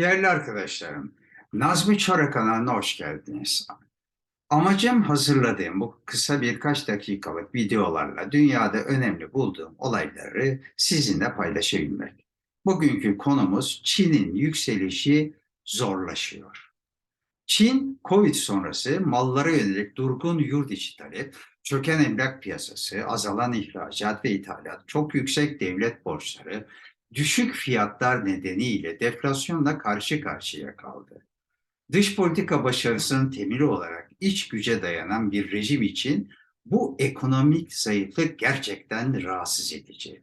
Değerli arkadaşlarım, Nazmi Çorak kanalına hoş geldiniz. Amacım hazırladığım bu kısa birkaç dakikalık videolarla dünyada önemli bulduğum olayları sizinle paylaşabilmek. Bugünkü konumuz Çin'in yükselişi zorlaşıyor. Çin, Covid sonrası mallara yönelik durgun yurt içi talep, çöken emlak piyasası, azalan ihracat ve ithalat, çok yüksek devlet borçları, düşük fiyatlar nedeniyle deflasyonla karşı karşıya kaldı. Dış politika başarısının temeli olarak iç güce dayanan bir rejim için bu ekonomik zayıflık gerçekten rahatsız edici.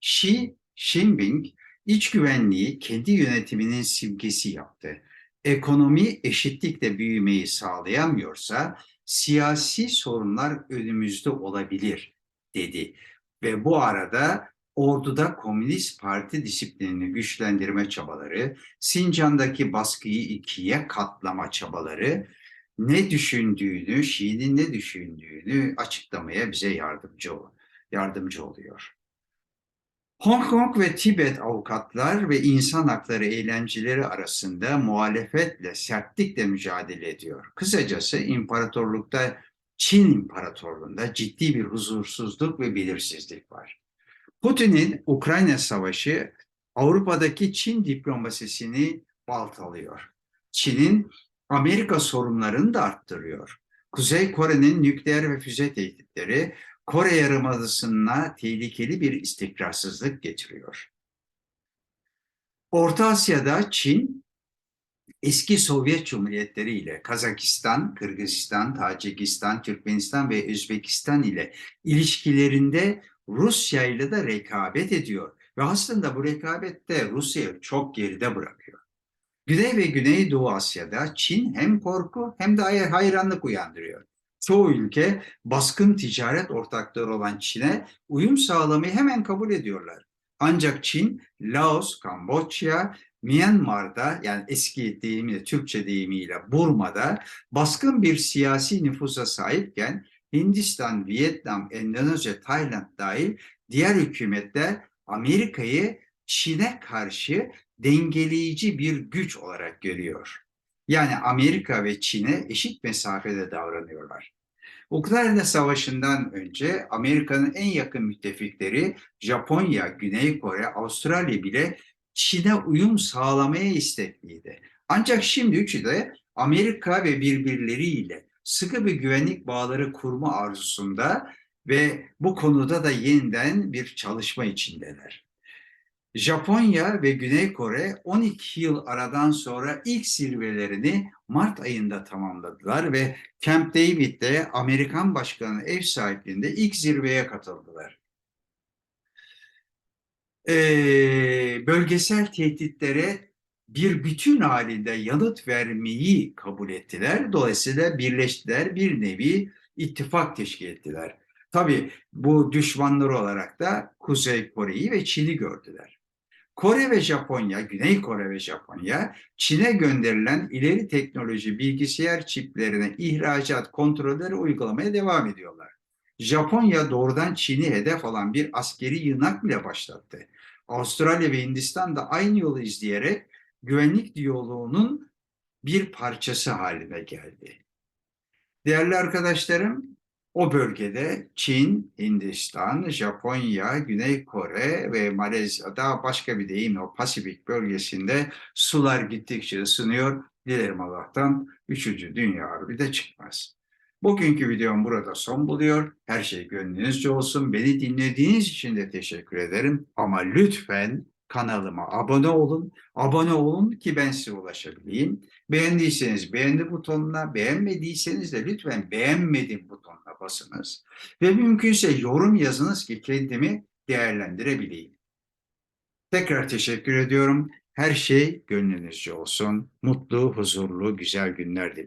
Xi Jinping iç güvenliği kendi yönetiminin simgesi yaptı. Ekonomi eşitlikle büyümeyi sağlayamıyorsa siyasi sorunlar önümüzde olabilir dedi. Ve bu arada orduda Komünist Parti disiplinini güçlendirme çabaları, Sincan'daki baskıyı ikiye katlama çabaları ne düşündüğünü, Şii'nin ne düşündüğünü açıklamaya bize yardımcı yardımcı oluyor. Hong Kong ve Tibet avukatlar ve insan hakları eylemcileri arasında muhalefetle, sertlikle mücadele ediyor. Kısacası imparatorlukta, Çin İmparatorluğu'nda ciddi bir huzursuzluk ve belirsizlik var. Putin'in Ukrayna Savaşı Avrupa'daki Çin diplomasisini baltalıyor. Çin'in Amerika sorunlarını da arttırıyor. Kuzey Kore'nin nükleer ve füze tehditleri Kore Yarımadası'na tehlikeli bir istikrarsızlık getiriyor. Orta Asya'da Çin eski Sovyet Cumhuriyetleri ile Kazakistan, Kırgızistan, Tacikistan, Türkmenistan ve Özbekistan ile ilişkilerinde Rusya ile de rekabet ediyor. Ve aslında bu rekabette Rusya'yı çok geride bırakıyor. Güney ve Güneydoğu Asya'da Çin hem korku hem de hayranlık uyandırıyor. Çoğu ülke baskın ticaret ortakları olan Çin'e uyum sağlamayı hemen kabul ediyorlar. Ancak Çin, Laos, Kamboçya, Myanmar'da yani eski deyimiyle, Türkçe deyimiyle Burma'da baskın bir siyasi nüfusa sahipken Hindistan, Vietnam, Endonezya, Tayland dahil diğer hükümetler Amerika'yı Çin'e karşı dengeleyici bir güç olarak görüyor. Yani Amerika ve Çin'e eşit mesafede davranıyorlar. Ukrayna Savaşı'ndan önce Amerika'nın en yakın müttefikleri Japonya, Güney Kore, Avustralya bile Çin'e uyum sağlamaya istekliydi. Ancak şimdi üçü de Amerika ve birbirleriyle sıkı bir güvenlik bağları kurma arzusunda ve bu konuda da yeniden bir çalışma içindeler. Japonya ve Güney Kore 12 yıl aradan sonra ilk zirvelerini Mart ayında tamamladılar ve Camp David'de Amerikan Başkanı ev sahipliğinde ilk zirveye katıldılar. Ee, bölgesel tehditlere bir bütün halinde yanıt vermeyi kabul ettiler. Dolayısıyla birleştiler, bir nevi ittifak teşkil ettiler. Tabii bu düşmanları olarak da Kuzey Kore'yi ve Çin'i gördüler. Kore ve Japonya, Güney Kore ve Japonya, Çin'e gönderilen ileri teknoloji bilgisayar çiplerine ihracat kontrolleri uygulamaya devam ediyorlar. Japonya doğrudan Çin'i hedef alan bir askeri yığınak bile başlattı. Avustralya ve Hindistan da aynı yolu izleyerek güvenlik diyaloğunun bir parçası haline geldi. Değerli arkadaşlarım, o bölgede Çin, Hindistan, Japonya, Güney Kore ve Malezya'da başka bir deyim o Pasifik bölgesinde sular gittikçe ısınıyor. Dilerim Allah'tan 3. Dünya Harbi de çıkmaz. Bugünkü videom burada son buluyor. Her şey gönlünüzce olsun. Beni dinlediğiniz için de teşekkür ederim. Ama lütfen kanalıma abone olun. Abone olun ki ben size ulaşabileyim. Beğendiyseniz beğendi butonuna, beğenmediyseniz de lütfen beğenmedim butonuna basınız. Ve mümkünse yorum yazınız ki kendimi değerlendirebileyim. Tekrar teşekkür ediyorum. Her şey gönlünüzce olsun. Mutlu, huzurlu, güzel günler diliyorum.